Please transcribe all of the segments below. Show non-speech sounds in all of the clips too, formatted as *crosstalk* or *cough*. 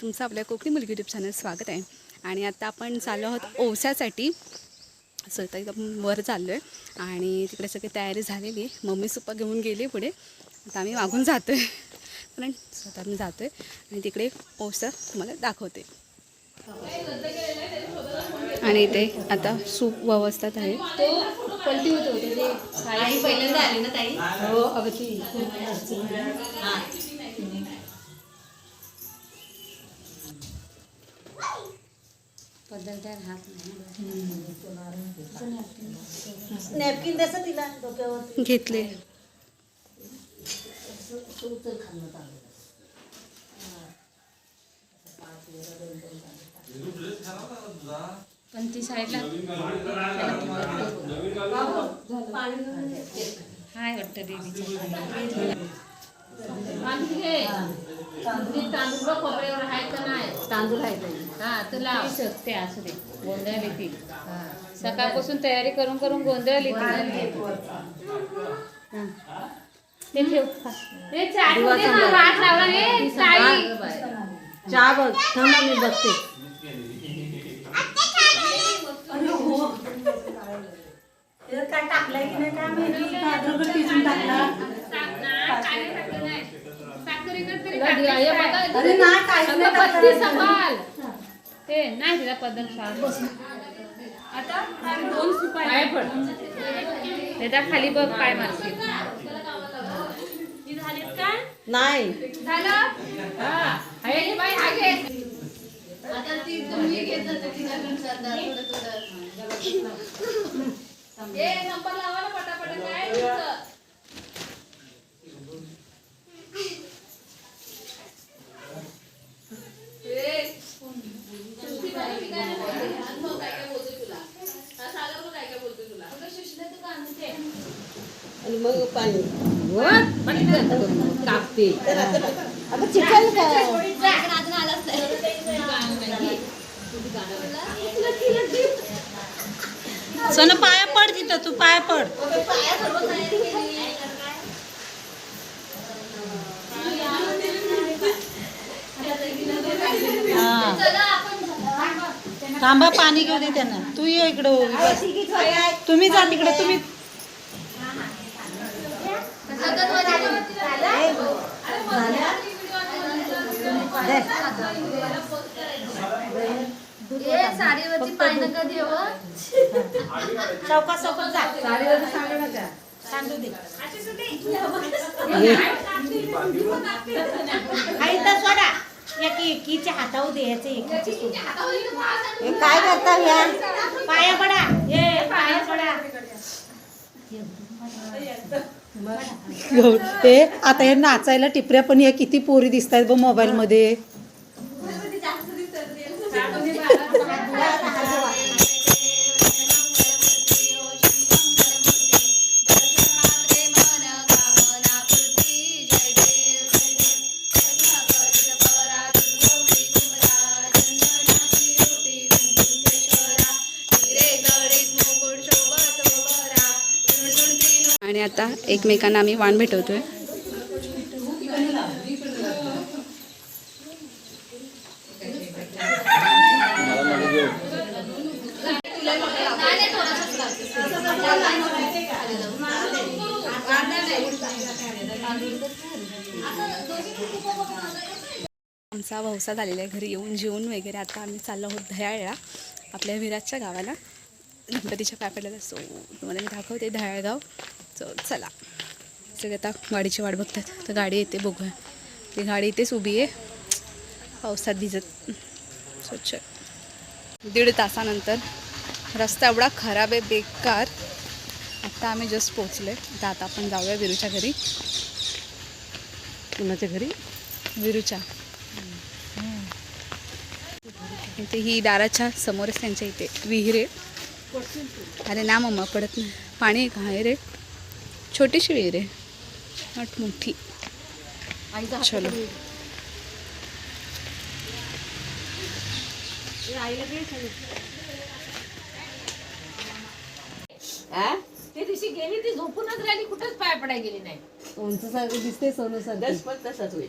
तुमचं आपल्या कोकणी मुलगी यूट्यूब चॅनल स्वागत आहे. आणि आता आपण चाललो आहोत ओवसासाठी सो आता इथं आपण वर चाललो आहे आणि तिकडे सगळी तयारी झालेली आहे. मम्मी सुप्पा घेऊन गेली पुढे. आता आम्ही मागून जातो आहे पण स्वतः आम्ही जातो आहे आणि तिकडे ओवसा तुम्हाला दाखवते. आणि इथे आता सूप व्यवस्थित आहे. पलटी होतो पहिल्यांदा आली ना ताई? हो अगं ती पद्धतदार हात नॅपकिन द्यायचं तिला डोक्यावर घेतले पण ती साईडला हाय वाटतं देवीचं. तांदूळ आहे हा तुला ते असू दे. सकाळपासून तयारी करून करून गोंधळली ती हा. ते ठेव. हे चाटमध्ये ना वाट लावला रे ताई. चहा बघ थांबा मी बघते. *laughs* काय टाकलाय की नाही काय माहिती? टाकला. अरे नाही काय नाही टाकलं. ते नाही तिला पद्धत सांग आता दोन सुपाय पड त्याच्याखाली बघ पाय मारशील नाही हा आहे की बाई घे आता ती तुम्ही घेत जाते तिच्याकडून सरदार थोडं थोडं ए नंबर लावा ना पटापट काय *laughs* तुमचं? ए, सुट्टी मला मी काय नाही बोलते. अनुभव काय काय बोलते तुला हा, सागर पण काय काय बोलते तुला अगं, सुशिला तू का आणते? आणि मग पाणी कापते अगं चिकन सोनं पाया पड तिथं तू पाया पड. थांबा पाणी घेऊ दे त्यांना. तू ये इकडं तुम्ही जा तिकडे तुम्ही ए साडीवरची देव चौका चौकात जा. साडीवर सांडू नका. सांडू दे. आई तर सोडा. एक एकीच्या हातावर द्यायचं एकीचे हे काय करता या पाया पडा. हे पाया पडा. हे आता हे नाचायला टिपऱ्या पण या किती पोरी दिसत आहेत मोबाईलमध्ये. एकमेकांना आम्ही वाण भेटवतोय. आमचा व्यवसाय झालेला आहे घरी येऊन जेवून वगैरे आता आम्ही चाललो आहोत धयाळला आपल्या विराजच्या गावाला. गणपतीच्या पाय सो तुम्हाला मी दाखवते धयाळगाव सो चला. सगळे आता गाडीची वाट बघतात. तर गाडी येते बघूया. ती गाडी इथेच उभी आहे. पावसात भिजत. स्वच्छ. दीड तासानंतर रस्ता एवढा खराब आहे बेकार. आत्ता आम्ही जस्ट पोचलो आहे तर आता आपण जाऊया विरूच्या घरी. कुणाच्या घरी? विरूच्या. इथे ही दाराच्या समोरच त्यांच्या इथे विहीर आहे. अरे ना मम्मा पडत नाही. पाणी आहे का? आहे रे. छोटीशी विहीर आहे नॉट मोठी चलो ते दिवशी गेली ती झोपूनच राहिली कुठंच पाय पडाय गेली नाही उंच सारखं दिसते सोनं सारखं पण तसंच होईल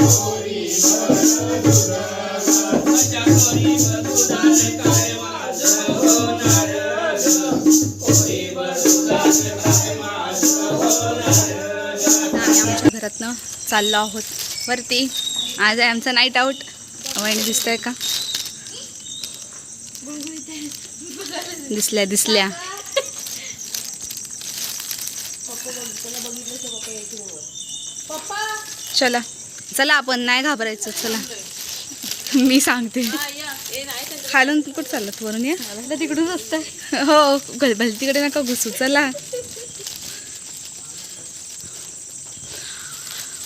चाललो आहोत. वरती. आज आहे आमचा नाईट आऊट वहिनी दिसतंय का? दिसल्या दिसल्या. चला. चला आपण नाही घाबरायचं. चला. मी सांगते. खालून कुठं चाललं वरून या. तिकडून असतं हो घ- भलतीकडे नका घुसू. चला.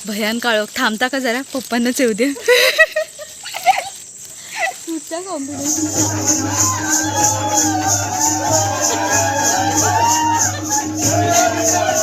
भयान काळोख थांबता का जरा? पप्पांनाच येऊ दे. दिली